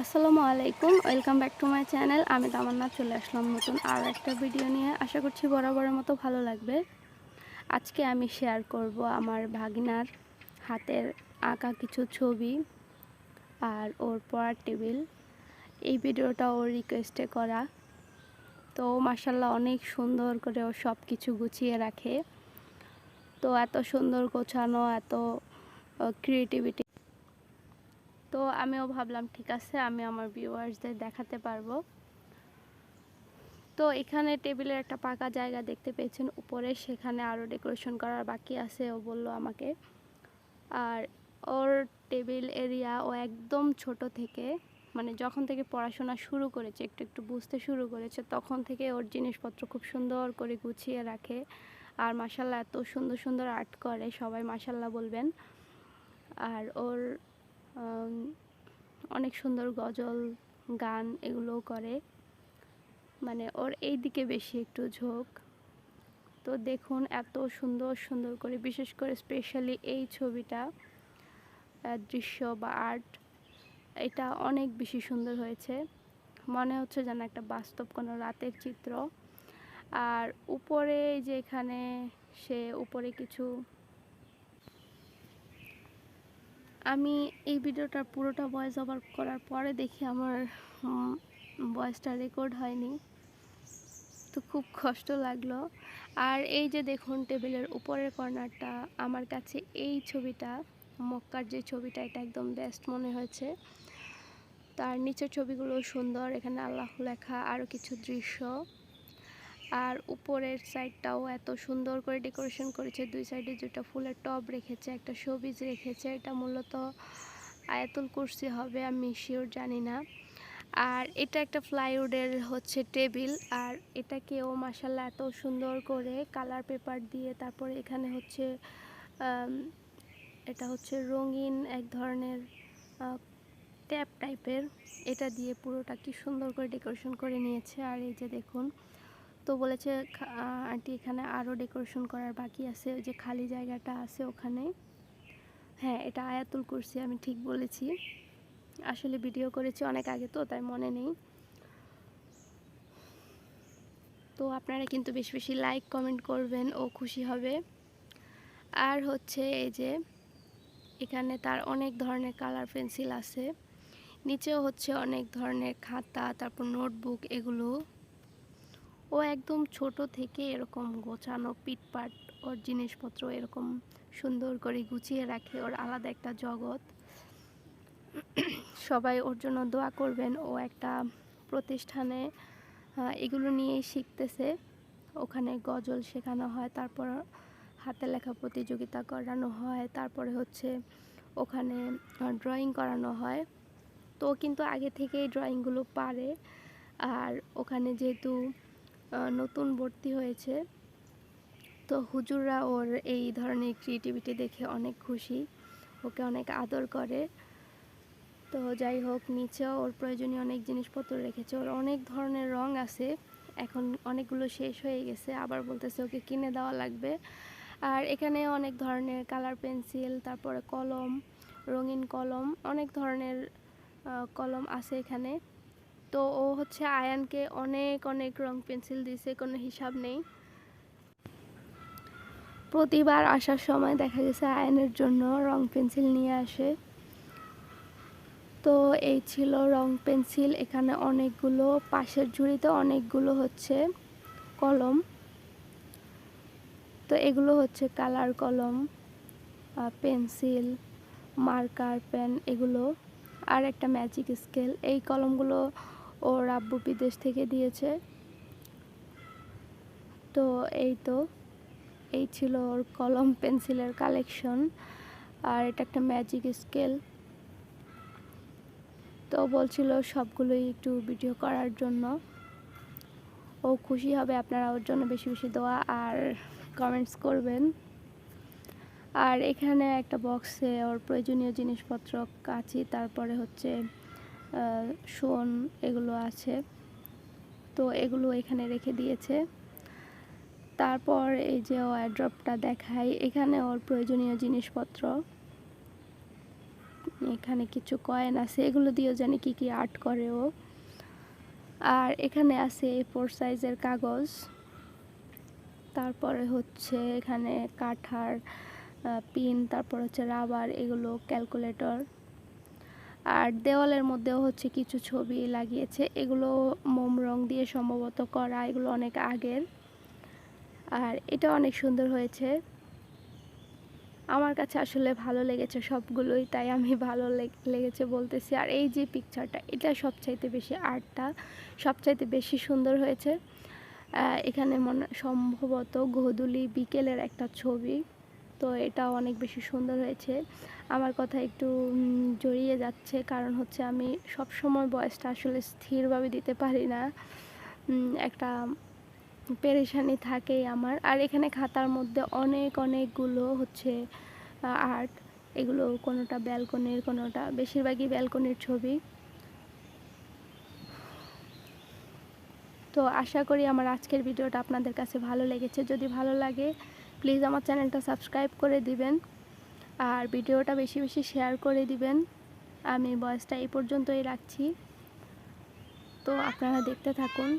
আসসালামু আলাইকুম, welcome back to my channel. আমি তামান্না চলে আসলাম নতুন আরও একটা ভিডিও নিয়ে। আশা করছি বরাবরের মতো ভালো লাগবে। আজকে আমি শেয়ার করব আমার ভাগিনার হাতের আঁকা কিছু ছবি আর ওর পড়ার টেবিল। এই ভিডিওটা ওর রিকোয়েস্টে করা। তো মাসাল্লাহ অনেক সুন্দর করে ও সব কিছু গুছিয়ে রাখে। তো এত সুন্দর গোছানো, এত ক্রিয়েটিভিটি তো আমিও ভাবলাম, ঠিক আছে, আমি আমার ভিউয়ার্সদের দেখাতে পারব। তো এখানে টেবিলের একটা পাকা জায়গা দেখতে পেয়েছেন, উপরে সেখানে আরও ডেকোরেশন করার বাকি আছে, ও বলল আমাকে। আর ওর টেবিল এরিয়া ও একদম ছোট থেকে মানে যখন থেকে পড়াশোনা শুরু করেছে, একটু একটু বুঝতে শুরু করেছে, তখন থেকে ওর জিনিসপত্র খুব সুন্দর করে গুছিয়ে রাখে। আর মাসাল্লাহ এত সুন্দর সুন্দর আর্ট করে, সবাই মাসাল্লাহ বলবেন। আর ওর অনেক সুন্দর গজল, গান এগুলোও করে। মানে ওর এই দিকে বেশি একটু ঝোঁক। তো দেখুন এত সুন্দর সুন্দর করে, বিশেষ করে স্পেশালি এই ছবিটা দৃশ্য বা আর্ট এটা অনেক বেশি সুন্দর হয়েছে। মনে হচ্ছে যেন একটা বাস্তব কোনো রাতের চিত্র। আর উপরে যে এখানে সে উপরে কিছু আমি এই ভিডিওটার পুরোটা ভয়েস ওভার করার পরে দেখি আমার ভয়েসটা রেকর্ড হয়নি। তো খুব কষ্ট লাগল। আর এই যে দেখুন, টেবিলের উপরের কর্নারটা, আমার কাছে এই ছবিটা, মক্কার যে ছবিটা, এটা একদম বেস্ট মনে হয়েছে। তার নিচের ছবিগুলো সুন্দর, এখানে আল্লাহ লেখা আরও কিছু দৃশ্য। আর উপরের সাইডটাও এত সুন্দর করে ডেকোরেশন করেছে। দুই সাইডে দুটা ফুলের টব রেখেছে, একটা সবিজ রেখেছে। এটা মূলত আয়াতুল কুরসি হবে, আমি শিওর জানি না। আর এটা একটা ফ্লাইউডের হচ্ছে টেবিল আর এটাকেও মাসাল্লাহ এত সুন্দর করে কালার পেপার দিয়ে তারপরে এখানে হচ্ছে এটা হচ্ছে রঙিন এক ধরনের ট্যাপ টাইপের এটা দিয়ে পুরোটা কি সুন্দর করে ডেকোরেশন করে নিয়েছে। আর এই যে দেখুন তো বলেছে আন্টি এখানে আরও ডেকোরেশন করার বাকি আছে যে খালি জায়গাটা আছে ওখানে। হ্যাঁ এটা আয়াতুল কুরসি, আমি ঠিক বলেছি। আসলে ভিডিও করেছি অনেক আগে তো, তাই মনে নেই। তো আপনারা কিন্তু বেশি বেশি লাইক, কমেন্ট করবেন, ও খুশি হবে। আর হচ্ছে এই যে, এখানে তার অনেক ধরনের কালার পেন্সিল আছে। নিচেও হচ্ছে অনেক ধরনের খাতা, তারপর নোটবুক, এগুলো। ও একদম ছোট থেকে এরকম গোছানো পিটপাট ওর জিনিসপত্র এরকম সুন্দর করে গুছিয়ে রাখে, ওর আলাদা একটা জগৎ। সবাই ওর জন্য দোয়া করবেন, ও একটা প্রতিষ্ঠানে এগুলো নিয়েই শিখতেছে। ওখানে গজল শেখানো হয়, তারপর হাতে লেখা প্রতিযোগিতা করানো হয়, তারপরে হচ্ছে ওখানে ড্রয়িং করানো হয়। তো কিন্তু আগে থেকেই ড্রয়িংগুলো পারে। আর ওখানে যেহেতু নতুন ভর্তি হয়েছে। তো হুজুররা ওর এই ধরনের ক্রিয়েটিভিটি দেখে অনেক খুশি। ওকে অনেক আদর করে। তো যাই হোক, নিচেও ওর প্রয়োজনীয় অনেক জিনিসপত্র রেখেছে। ওর অনেক ধরনের রং আছে। এখন অনেকগুলো শেষ হয়ে গেছে। আবার বলতেছে ওকে কিনে দেওয়া লাগবে। আর এখানে অনেক ধরনের কালার পেন্সিল তারপরে কলম, রঙিন কলম, অনেক ধরনের কলম আছে এখানে। তো ও হচ্ছে আয়ানকে অনেক অনেক রং পেন্সিল দিয়েছে, কোনো হিসাব নেই। প্রতিবার আসার সময় দেখা গেছে আয়নের জন্য রং পেন্সিল নিয়ে আসে। তো এই ছিল রং পেন্সিল, এখানে অনেকগুলো, পাশের ঝুড়িতে অনেকগুলো হচ্ছে কলম। তো এগুলো হচ্ছে কালার কলম পেন্সিল, মার্কার পেন, এগুলো। আর একটা ম্যাজিক স্কেল, এই কলমগুলো ওর আব্বু বিদেশ থেকে দিয়েছে। তো এই তো, এই ছিল ওর কলম, পেন্সিলের কালেকশন আর এটা একটা ম্যাজিক স্কেল তো বলছিল সবগুলোই একটু ভিডিও করার জন্য। ও খুশি হবে, আপনারা ওর জন্য বেশি বেশি দোয়া আর কমেন্টস করবেন। আর এখানে একটা বক্সে ওর প্রয়োজনীয় জিনিসপত্র, কাঁচি, তারপরে হচ্ছে শোন এগুলো আছে। তো এগুলো এখানে রেখে দিয়েছে। তারপর এই যে ওয়ারড্রপটা দেখাই, এখানে ওর প্রয়োজনীয় জিনিসপত্র। এখানে কিছু কয়েন আছে, এগুলো দিয়েও জানি কি কি আর্ট করে ও। আর এখানে আছে ফোর সাইজের কাগজ। তারপরে হচ্ছে এখানে কাঠার পিন তারপর হচ্ছে রাবার এগুলো ক্যালকুলেটর আর দেওয়ালের মধ্যেও হচ্ছে কিছু ছবি লাগিয়েছে। এগুলো মোম রং দিয়ে সম্ভবত করা, এগুলো অনেক আগের। আর এটা অনেক সুন্দর হয়েছে। আমার কাছে আসলে ভালো লেগেছে সবগুলোই, তাই আমি ভালো লেগেছে বলতেছি। আর এই যে পিকচারটা এটা সবচাইতে বেশি আর্টটা সবচাইতে বেশি সুন্দর হয়েছে। এখানে মনে, সম্ভবত গোধূলি বিকেলের একটা ছবি। তো এটা অনেক বেশি সুন্দর হয়েছে। আমার কথা একটু জড়িয়ে যাচ্ছে কারণ হচ্ছে আমি সব সময় বয়সটা আসলে স্থিরভাবে দিতে পারি না। একটা পেরেশানি থাকেই আমার। আর এখানে খাতার মধ্যে অনেক, অনেকগুলো হচ্ছে আর্ট। এগুলো কোনোটা ব্যালকনির, কোনোটা বেশিরভাগই ব্যালকনির ছবি। তো আশা করি আমার আজকের ভিডিওটা আপনাদের কাছে ভালো লেগেছে। যদি ভালো লাগে প্লিজ আমার চ্যানেলটা সাবস্ক্রাইব করে দিবেন। আর ভিডিওটা বেশি বেশি শেয়ার করে দিবেন। আমি বয়সটা এই পর্যন্তই রাখছি। তো আপনারা দেখতে থাকুন।